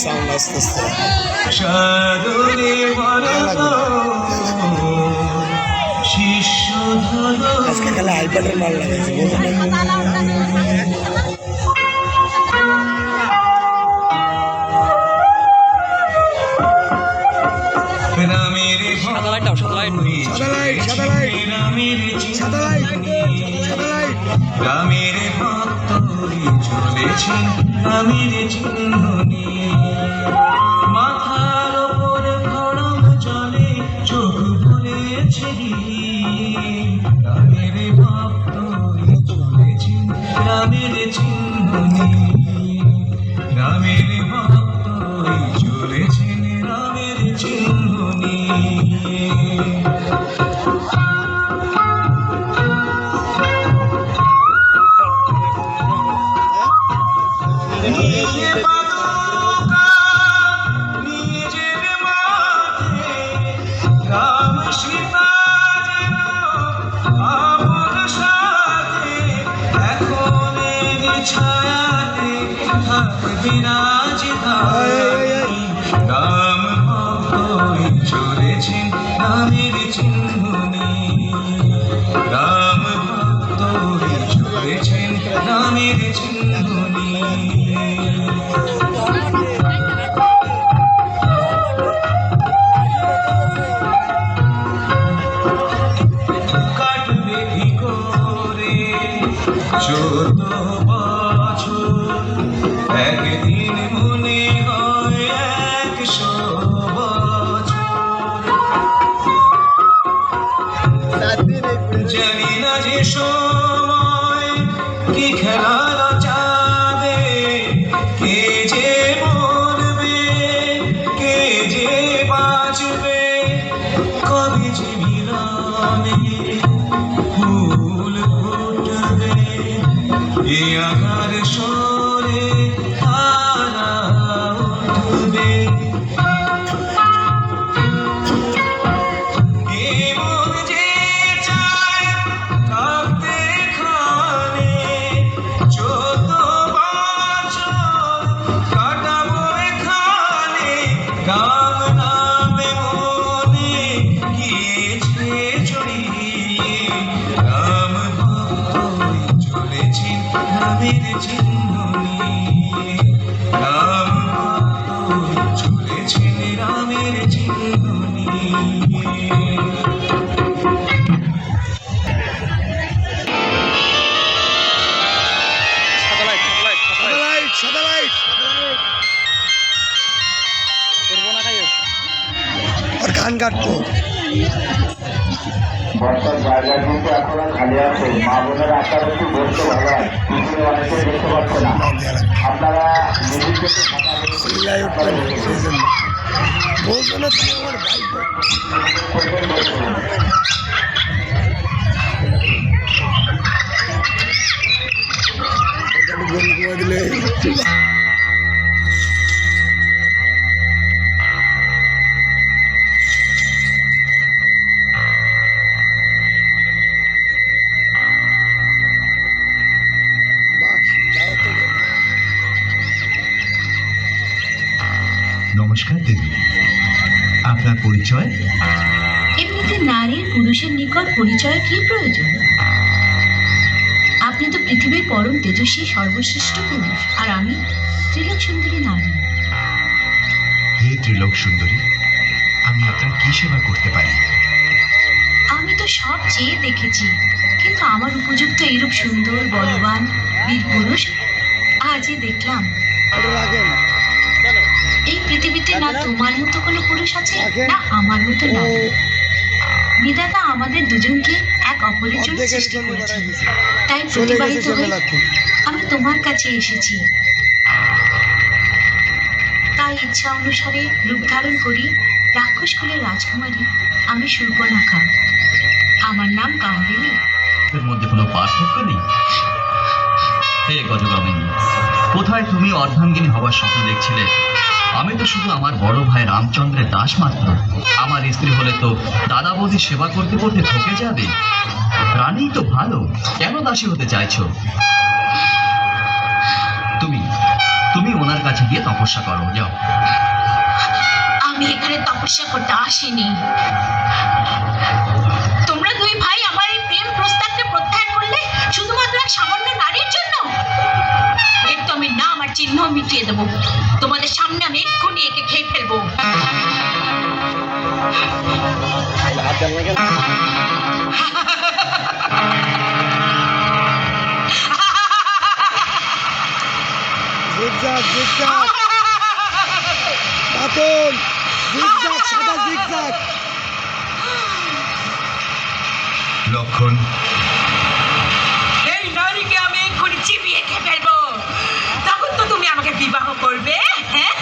আস্তে আস্তে সাদরে বরত শিষ্য ধরো আজকে খালি আইপ্যাডের মাল লাগাইছে সাদা লাইট সাদা লাইট সাদা লাইট, সাদা লাইট। সাদা লাইট সাদা লাইট হয়ে চলেছেন রামের চিহ্ন নিয়ে মাথার ওপরে খড়ম জলে চোখ ভরেছে রামের হয়ে চলেছেন রামের চিহ্ন নিয়ে রামের হয়ে চলেছেন রামের চিহ্ন নিয়ে থাকবে রাজ রাম ভক্ত হয়ে চলেছেন রামের চিহ্ন নিয়ে রাম ভক্ত হয়ে চলেছেন রামের চিহ্ন কাটবে কি করে চোদ্দ একদিন মনে হয় একশো জানি না যে সময় কি খেলা রামের চিহ্ন নিয়ে। রাম চলেছেন রামের চিহ্ন নিয়ে সাদা লাইট সাদা লাইট আর গান কাটতো বর্ষার জায়গা কিন্তু এখনও খালি আছে। মা বোনের আকার একটু বসতে ভালো হয়। পিছনে অনেকে দেখতে পাচ্ছে না। আপনারা নিজের নমস্কার দেবী আপনার পরিচয়? এমনিতে নারীর পুরুষের নিকট পরিচয় কি প্রয়োজন? আপনি তো পৃথিবীর পরম তেজস্বী সর্বশ্রেষ্ঠ পুরুষ আর আমি ত্রিলোক সুন্দরী নারী। হে ত্রিলোক সুন্দরী আমি আপনার কি সেবা করতে পারি? আমি তো সব চেয়ে দেখেছি কিন্তু আমার উপযুক্ত এরূপ সুন্দর বলবান বীর পুরুষ আজই দেখলাম। তোমার মতো কোনো পুরুষ আছে? না আমার মতো নারী বিধাতা আমাদের দুজনকে এক অপরের জন্য সৃষ্টি করেছেন। তাই প্রতিবাহিত হয়ে আমি তোমার কাছে এসেছি। তাই ইচ্ছা অনুসারে রূপ ধারণ করি রাক্ষস কুলের রাজকুমারী আমি সুর্পনাখা আমার নাম কামলিনী এর মধ্যে কোনো পার্থক্য নেই? হে গজগামিনী কোথায় তুমি অর্ধাঙ্গিনী হবার স্বপ্ন দেখছিলে? আমি তো শুধু আমার বড় ভাই রামচন্দ্রের দাস মাত্র। আমার স্ত্রী হলে তো দাদা বৌদি সেবা করতে করতে ঠকে যাবে। রানী তো ভালো, কেন দাসী হতে চাইছো? তুমি তুমি ওনার কাছে গিয়ে তপস্যা করো, যাও। আমি এখানে তপস্যা করতে আসিনি। তোমরা দুই ভাই আমার এই প্রেম প্রস্তাবকে প্রত্যাহার করলে শুধুমাত্র এক সামান্য নারীর জন্য? চিহ্ন মিটিয়ে দেবো। তোমাদের সামনে আমি এক্ষুনি একে খেয়ে ফেলব। লক্ষণ বিবাহ করবে হ্যাঁ